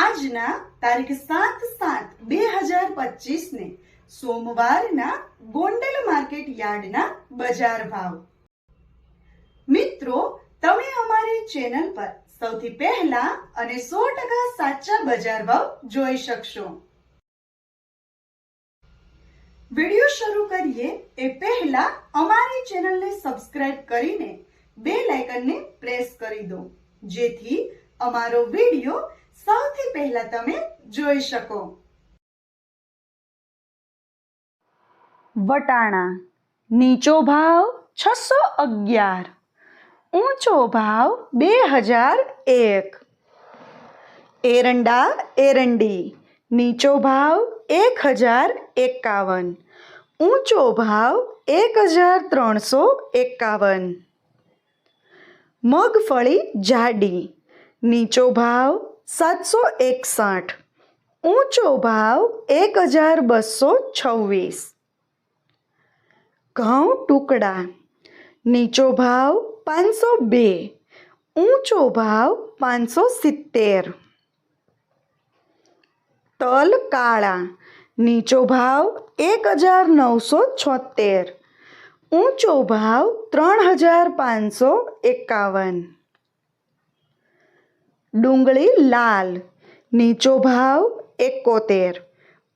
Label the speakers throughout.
Speaker 1: આજના તારીખ સાત સાત બે હજાર પચીસ ને સોમવારના ગોંડલ માર્કેટ યાર્ડના બજાર ભાવ. મિત્રો, તમે અમારી ચેનલ પર સૌથી પહેલા અને સો ટકા સાચા બજાર ભાવ જોઈ શકશો. વિડિયો શરૂ કરીએ એ પહેલા અમારી ચેનલને સબસ્ક્રાઇબ કરીને બે લાઇકનને પ્રેસ કરી દો. જેથી અમારો વિડિયો સૌથી પહેલા તમે જોઈ શકો. વટાણા, નીચો ભાવ છસો અગિયાર, ઊંચો ભાવ બે હજાર એક. એરંડા, એરંડી, નીચો ભાવ એક હજાર એકાવન, ઊંચો ભાવ એક હજાર ત્રણસો એકાવન. મગફળી જાડી, નીચો ભાવ સાતસો એકસઠ. ઊંચો ભાવ એક હજાર બસો છવ્વીસ. ઘઉં ટુકડા. નીચો ભાવ પાંચસો બે. ઊંચો ભાવ પાંચસો સિત્તેર. તલ કાળા. નીચો ભાવ એક હજાર નવસો છોતેર ઊંચો ભાવ ત્રણ હજાર પાંચસો એકાવન. ડુંગળી લાલ, નીચો ભાવ એકોતેર,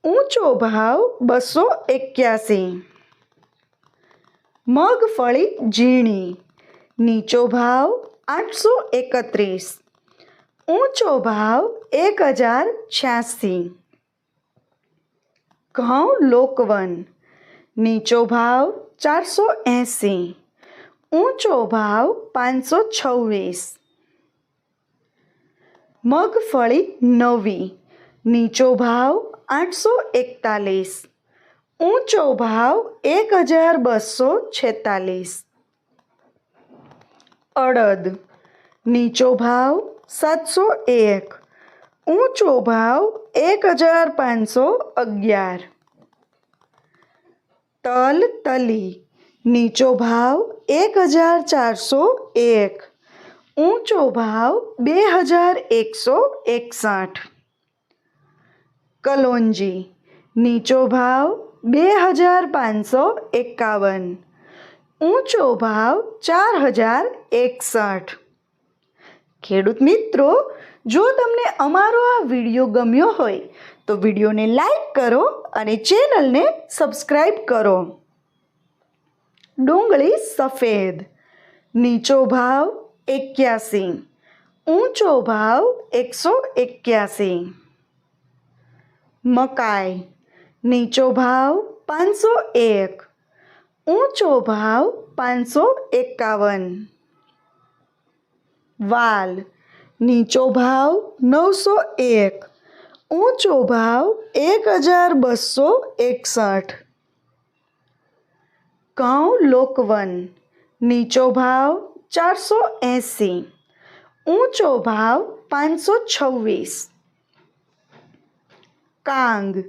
Speaker 1: ઊંચો ભાવ બસો એક્યાસી. મગફળી ઝીણી, નીચો ભાવ આઠસો એકત્રીસ, ઊંચો ભાવ એક હજાર છ્યાસી. ઘઉં લોકવન, નીચો ભાવ ચારસો એંસી, ઊંચો ભાવ પાંચસો છવ્વીસ. મગફળી નવી, નીચો ભાવ આઠસો એકતાલીસ, ઊંચો ભાવ એક હજાર બસો છેતાલીસ. અડદ, નીચો ભાવ સાતસો એક, ઊંચો ભાવ એક હજાર પાંચસો અગિયાર. તલ તલી, નીચો ભાવ એક હજાર ચારસો એક. ઊંચો ભાવ બે હજાર એકસો એકસઠ. કલોંજી, નીચો ભાવ બે હજાર પાંચસો એકાવન. ઊંચો ભાવ ચાર હજાર એકસઠ. ખેડૂત મિત્રો, જો તમને અમારો આ વીડિયો ગમ્યો હોય, તો વિડીયોને લાઈક કરો અને ચેનલને સબસ્ક્રાઈબ કરો. ડુંગળી સફેદ. નીચો ભાવ એક્યાસી ઊંચો ભાવ એકસો એક્યાસી મકાઈ નીચો ભાવ પાંચસો એક ઊંચો ભાવ પાંચસો એકાવન વાલ નીચો ભાવ નવસો એક ઊંચો ભાવ એક હજાર બસો એકસઠ ઘઉં લોકવન નીચો ભાવ ચારસો એંસી. ઊંચો ભાવ પાંચસો છવ્વીસ. કાંગ.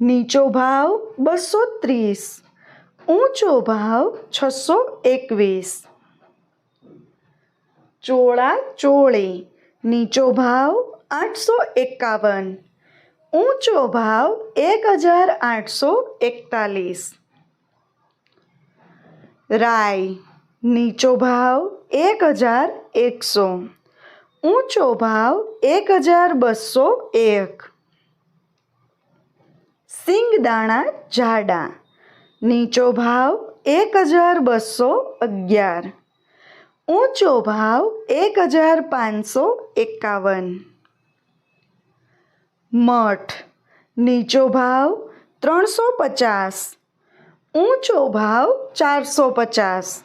Speaker 1: નીચો ભાવ બસો ત્રીસ. ઊંચો ભાવ છસો એકવીસ. ચોળા ચોળી. નીચો ભાવ આઠસો એકાવન. ઊંચો ભાવ એક હજાર આઠસો એકતાલીસ. રાય નીચો ભાવ એક હજાર એકસો. ઊંચો ભાવ એક હજાર બસો એક. સિંગદાણા જાડા. નીચો ભાવ એક હજાર બસો અગિયાર. ઊંચો ભાવ એક હજાર પાંચસો એકાવન. મઠ. નીચો ભાવ ત્રણસો પચાસ. ઊંચો ભાવ ચારસો પચાસ.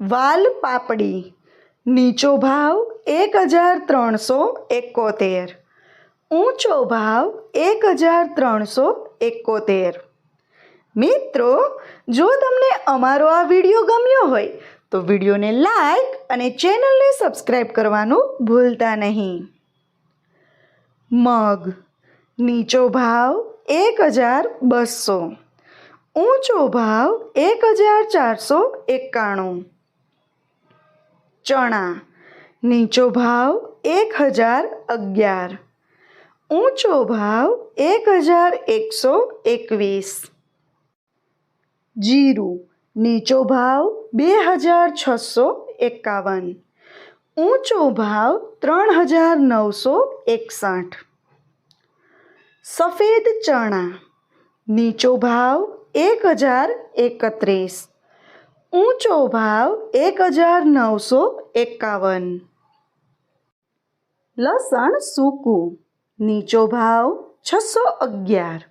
Speaker 1: વાલ પાપડી. નીચો ભાવ એક હજાર ત્રણસો એકોતેર. ઊંચો ભાવ એક હજાર ત્રણસો એકોતેર. મિત્રો, જો તમને અમારો આ વીડિયો ગમ્યો હોય, તો વિડીયોને લાઈક અને ચેનલને સબસ્ક્રાઈબ કરવાનું ભૂલતા નહીં. મગ. નીચો ભાવ એક હજાર બસો. ઊંચો ભાવ એક હજાર ચારસો એકાણું. ચણા, નીચો ભાવ એક હજાર અગિયાર, ઊંચો ભાવ એક હજાર એકસો એકવીસ. જીરું, નીચો ભાવ બે હજાર છસો એકાવન, ઊંચો ભાવ ત્રણ હજાર નવસો એકસઠ. સફેદ ચણા, નીચો ભાવ એક હજાર એકત્રીસ. ઊંચો ભાવ એક હજાર નવસો એકાવન. લસણ સૂકું, નીચો ભાવ છસો અગિયાર.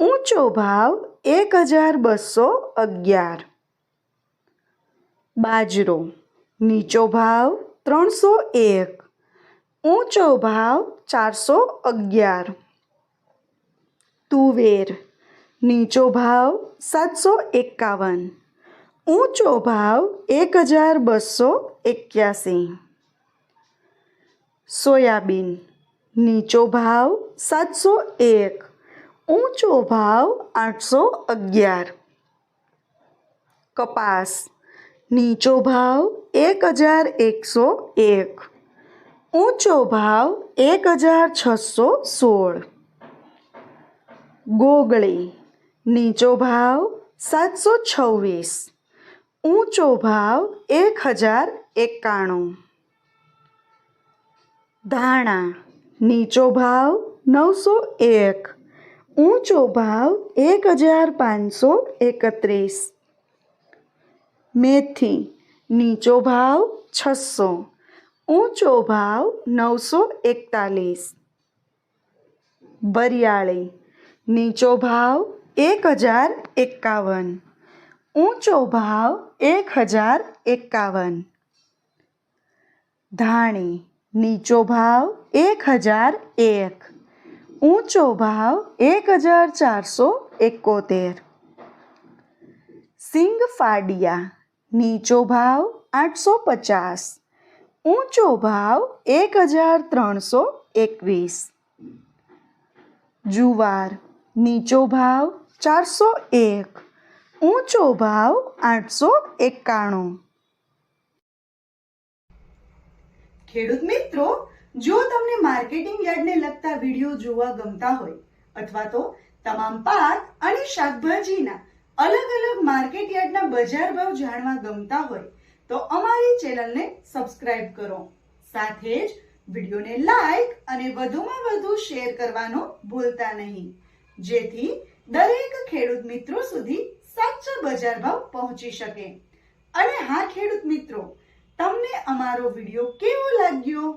Speaker 1: ઊંચો ભાવ એક હજાર બસો અગિયાર. બાજરો, નીચો ભાવ ત્રણસો એક. ઊંચો ભાવ ચારસો અગિયાર. તુવેર, નીચો ભાવ સાતસો એકાવન. ઊંચો ભાવ એક હજાર બસો એક્યાસી. સોયાબીન નીચો ભાવ સાતસો એક. ઊંચો ભાવ આઠસો અગિયાર. કપાસ નીચો ભાવ એક હજાર એકસો એક. ઊંચો ભાવ એક હજાર છસો સોળ. ગોગળી નીચો ભાવ સાતસો છવ્વીસ. ઊંચો ભાવ એક હજાર એકાણું. ધાણા નીચો ભાવ નવસો એક. ઊંચો ભાવ એક હજાર પાંચસો એકત્રીસ. મેથી, નીચો ભાવ છસો. ઊંચો ભાવ નવસો એકતાલીસ. બરિયાળી, નીચો ભાવ એક હજાર એકાવન. ઊંચો ભાવ એક હજાર એકાવન. ધાણી, નીચો ભાવ એક હજાર એક. ઊંચો ભાવ એક હજાર ચારસો એકોતેર. સિંગ ફાડિયા, નીચો ભાવ આઠસો પચાસ. ઊંચો ભાવ એક હજાર ત્રણસો એકવીસ. જુવાર, નીચો ભાવ ચારસો એક. ઊંચો ભાવ આઠસો એકાણું. ખેડૂત મિત્રો, જો તમને માર્કેટિંગ યાર્ડને લગતા વીડિયો જોવા ગમતા હોય, અથવા તો તમામ પાક અને શાકભાજીના અલગ અલગ માર્કેટ યાર્ડના બજાર ભાવ જાણવા ગમતા હોય, તો અમારી ચેનલને સબસ્ક્રાઇબ કરો. સાથે જ વિડીયોને લાઈક અને વધુમાં વધુ શેર કરવાનો ભૂલતા નહીં. જેથી દરેક ખેડૂત મિત્રો સુધી સાચા બજાર ભાવ પહોંચી શકે. અને હા, ખેડૂત મિત્રો, તમને અમારો વીડિયો કેવો લાગ્યો?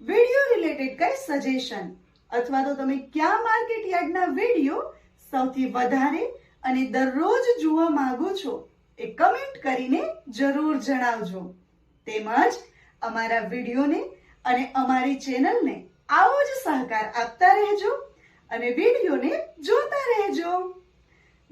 Speaker 1: વીડિયો રિલેટેડ કઈ સજેશન અથવા તો તમે કયા માર્કેટ યાર્ડના વીડિયો સૌથી વધારે અને દરરોજ જોવા માંગો છો એ કમેન્ટ કરીને જરૂર જણાવજો. તેમજ અમારા વિડીયોને અને અમારી ચેનલને આવો જ સહકાર આપતા રહેજો અને વિડીયોને જોતા રહેજો.